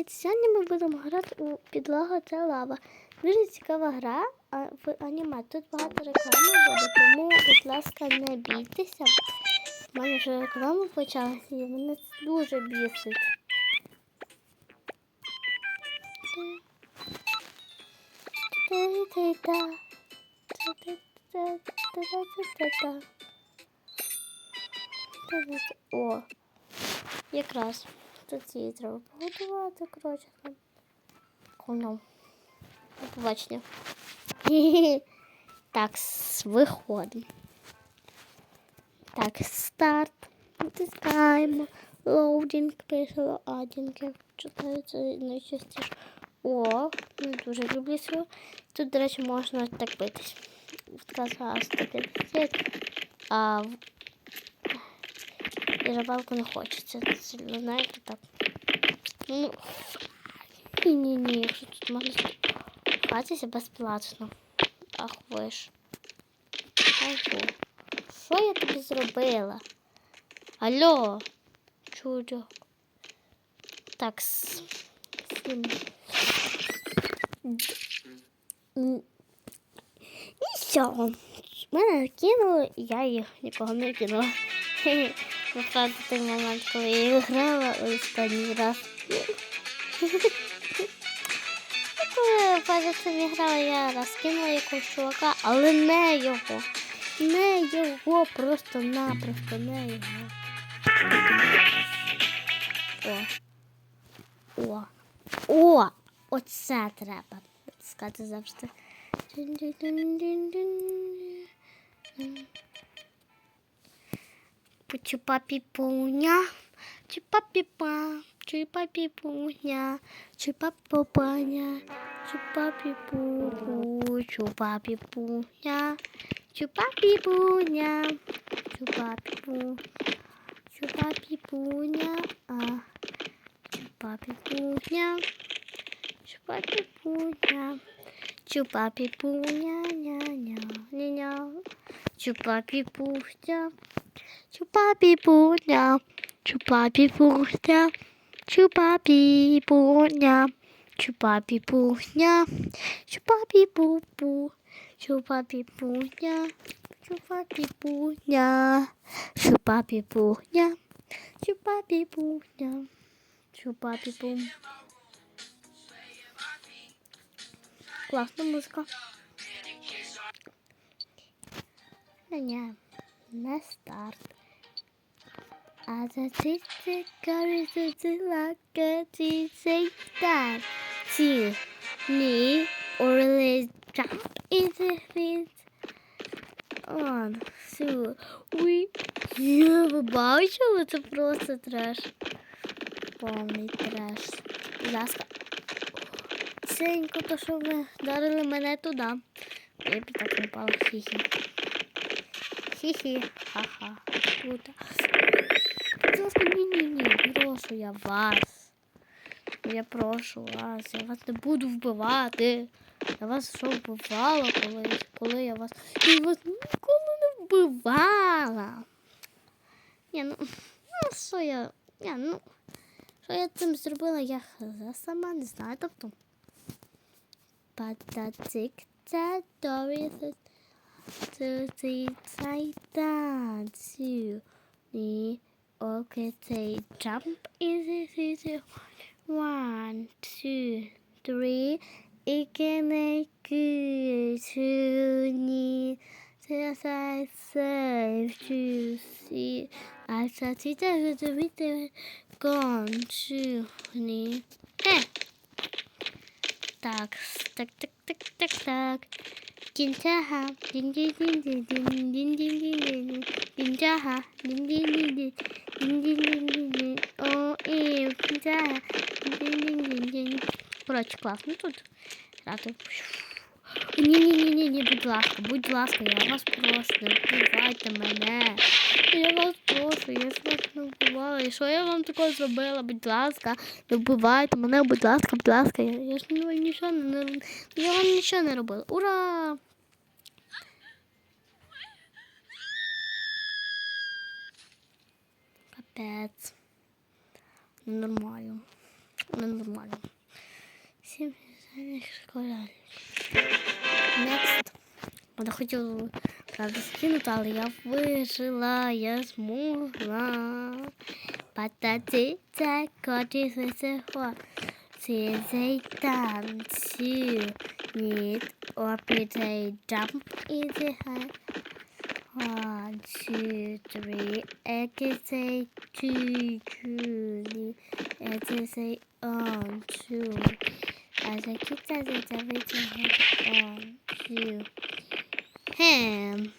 Привіт! Сьогодні ми будемо грати у підлога це лава. Дуже цікава гра в аніме. Тут багато реклами буде, тому, будь ласка, не бійтеся. У мене вже реклама почалася і мене дуже бісить. О, якраз тут її треба погодувати, коротше. там. До побачення. Так, виходимо. Так, старт. Натискаємо. Лоудінг, пише лоадінг. Читаю це найчастіше. О, не дуже люблю цього. Тут, до речі, можна так битись. 150, а і рибалку не хочеться. Це, знаєте, так. Ну, ні-ні-ні, якщо тут можна спілкуватися безплатно. Ах ви. Ого. Що я тобі зробила? Алло, чудо. Так, с... все. Мене кинули, і я їх нікого не кинула. Той момент, коли я грала останній раз. Коли перед я грала, я розкинула якогось чувака, але не його. Не його, просто-напросто не його. О. О. О! Оце треба сказати завжди. cupa pipunya cupa pipa cupa pipunya cupa popanya cupa pipu cupa pipunya cupa pipunya cupa pipu cupa pipunya ah cupa pipunya cupa pipunya cupa pipunya nya nya nya. Чупа-піпуня, Чупа-піпуня, чупа-піпуня, чупа-піпуня, чупа-піпуня, чупа-піпу-пу, чупа-піпуня, чупа-піпуня, чупа-піпуня, чупа-піпуня, чупа-піпу. Класна музика. Ня, на старт. А за ці кажеться лака ці сейтан. Ці ні орли jump into it. On, су. Уй, я ви бачили? Це просто треш. Повний треш. Будь ласка. Ценько, то що ви дарили мене туди. Я б так не пала. Хі-хі. Хі-хі. Ха-ха. Круто. Ласка, ні-ні-ні, прошу я вас. Я прошу вас, я вас не буду вбивати. Я вас що вбивала колись, коли я вас. Я вас ніколи не вбивала. Ні, ну, ну що я. Ні, ну. Що я цим зробила, я сама не знаю. Тобто. Патацик це dirty like that too. The okay, they jump in the one, two, three. Ikene ku chu ni say sai chu si. I started to read the gone chu ni. Hey. Duck, duck, duck, duck, duck, duck. Кінцяга, дін дін дін дін дін дін дін дін дін кінцяга, дін дін дін дін дін дін дін дін дін о і кінцяга, дін дін дін дін Коротше, класно тут грати. Ні, ні, ні, ні, ні, будь ласка, будь ласка, я вас прошу, не вбивайте мене. Я вас прошу, я вас не вбивала. І що я вам такого зробила? Будь ласка, не вбивайте мене, будь ласка, будь ласка. Я, я ж ну, нічого не, не я вам нічого не робила. Ура! Капець. Ну, нормально. Сім пісенних школярів. Next. Вона хотіла, правда, скинути, але я вижила, я змогла. Патати, це коті сисихо. Ці цей танцю. Need or pretty jump easy high. One, two, three. I can say two, truly. I can say on, two. As I keep that, it's everything on, two. Хем.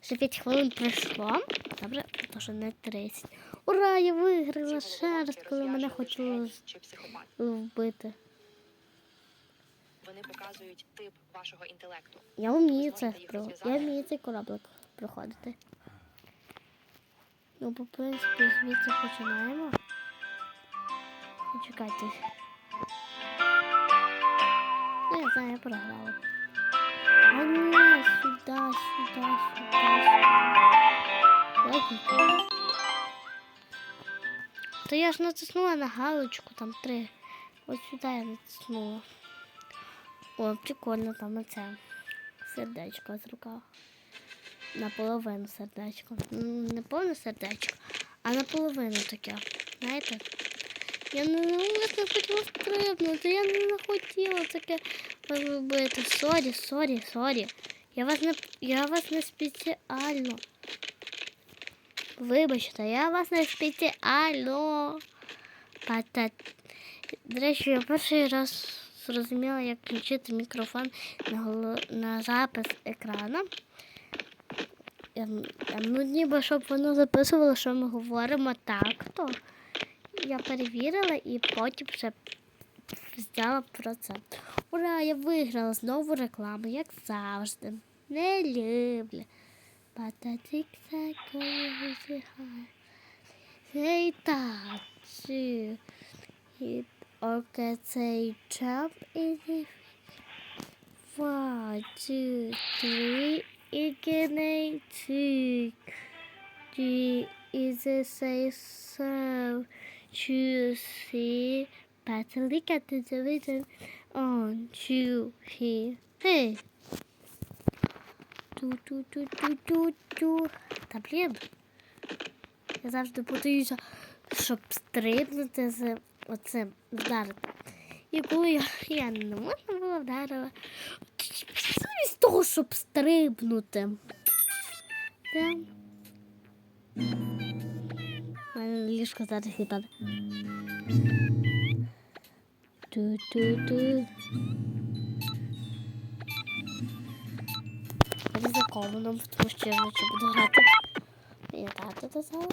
Ще 5 хвилин пройшло. Добре, то що не 30. Ура, я виграла ще раз, коли мене хотіли вбити. Вони показують тип вашого інтелекту. Я вмію це про. Я вмію цей кораблик проходити. Ну, по принципі, звідси починаємо. Чекайте. Ну, я знаю, я програла. А ні, То я ж натиснула на галочку, там три. Ось сюди я натиснула. О, прикольно там оце сердечко з рукав. Наполовину сердечко. Не повне сердечко, а наполовину таке. Знаєте? Я не, ну, я не хотіла стрибнути, я не хотіла таке робити. Сорі, сорі, сорі. Я вас не, я вас не спеціально. Вибачте, я вас не спеціально. До речі, я перший раз зрозуміла, як включити мікрофон на, голо... на запис я, ну, ніби щоб воно записувало, що ми говоримо так, то я перевірила і потім ще взяла про це. Ура, я виграла знову рекламу, як завжди. Не люблю. but the zigzag goes high. They touch. It or can say jump in the four, two, three, ignite two. G is a say so. see, but look at the vision on you here. Hey. Ту ту ту ту ту ту Та блін. Я завжди путаюся, щоб стрибнути з оцим. І коли я, я не можна було вдарила. Замість того, щоб стрибнути. Та. У мене ліжко зараз відпаде. Ту-ту-ту. Ризиковано, тому що я вночі буду грати. І тато до зала.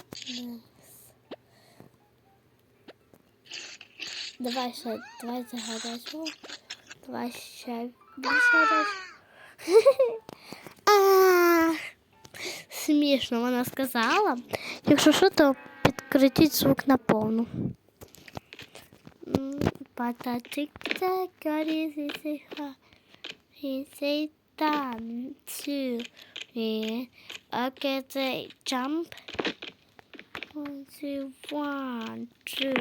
Давай ще, давай загадачу. Давай ще більше гадачу. А, Смішно вона сказала. Якщо що, то підкрутіть звук на повну. Пататик такарі сиха. He say one, two, three. Okay, say jump. One, two, one, two,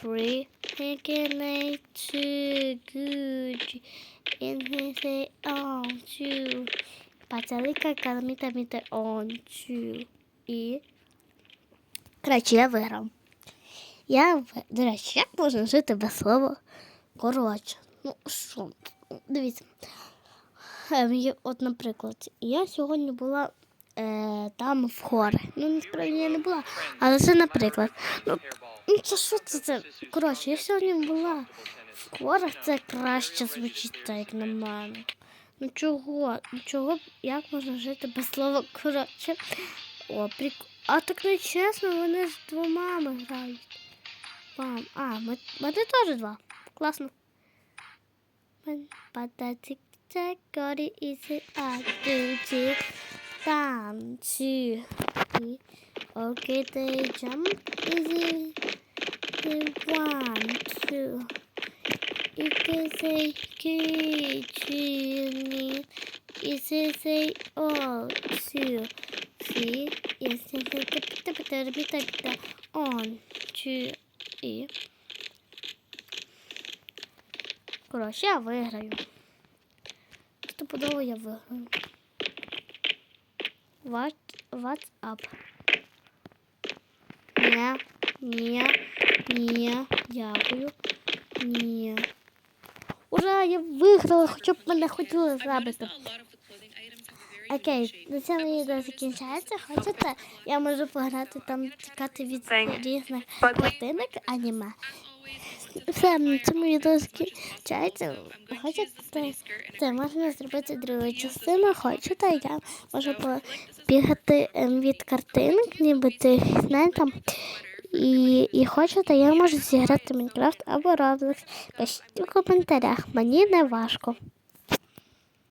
three. Again, I two, good. And he say on, two. Пацалика калміта міта on, two. І. Коротше, я виграв. Я, до речі, як можна жити без слова? Коротше, ну що, дивіться. Є- От, наприклад, я сьогодні була е, там в хорі. Ну, насправді я не була, але це наприклад. Ну, ну це що це? це? Коротше, я сьогодні була в хорах, це краще звучить так, як на мене. Ну чого? Ну чого? Як можна жити без слова? Коротше. О, прик... А так не чесно, вони з двома грають. Мам, а, мене теж два. Класно. Пататик That God is a digit down to Okay, they jump easy. They one, two? You can say kitchen. you can say all two? See, is it Ні, ні, ні, дякую. Ні. Ура, я виграла, хоча б мене хотіли забити. Окей, на цьому відео закінчається. Хочете, я можу пограти там, чекати від різних картинок аніме. Все, на цьому відео закінчається. Хочете, це можна зробити другу частину. Хочете, я можу побігати ем, від картинок, ніби тих, знаєте, і, і хочете, я можу зіграти Майнкрафт або Roblox. Пишіть у коментарях, мені не важко.